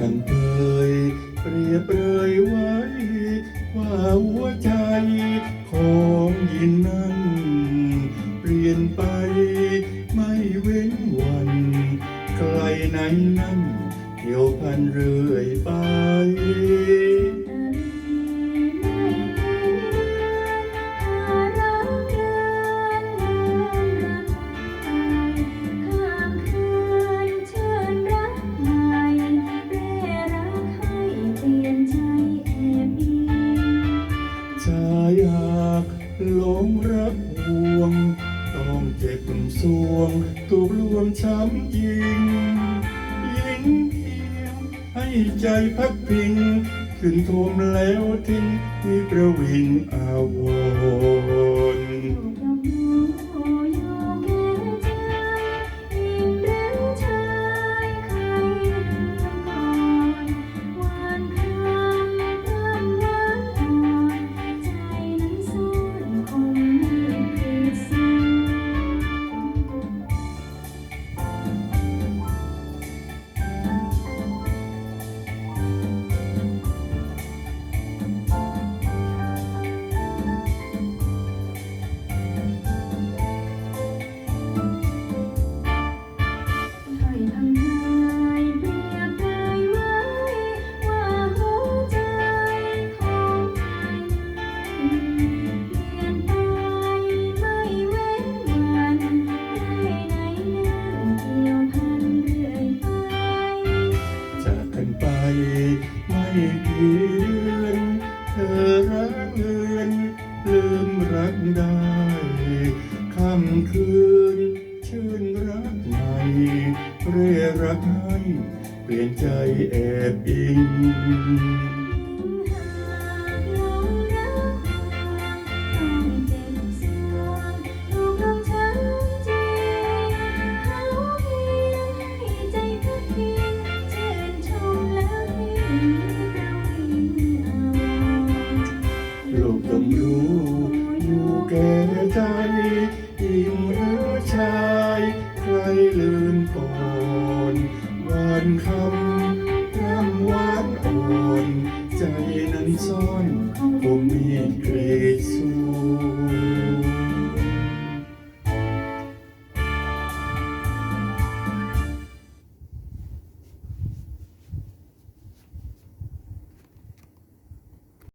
ดังเคยเปรียบเปรยไว้ ว่าหัวใจของยินนั้น เปลี่ยนไปไม่เว้นวัน ไกลไหนนั้นเกี่ยวพันเรื่อยไป หลงรักห่วง ต้องเจ็บสวงถูกลวงช้ำยิงยิงเพียงให้ใจพักพิง ขึ้นโทมแล้วทิ้งมีประวิงอาวร ไม่กี่เดือนเธอรักเลือนลืมรักได้ค่ำคืน ชื่นรักใหม่เรียรักให้เปลี่ยนใจแอบอิง มก่อนหวานคำร่ำหวานอ่อนใจนั้นซ่อน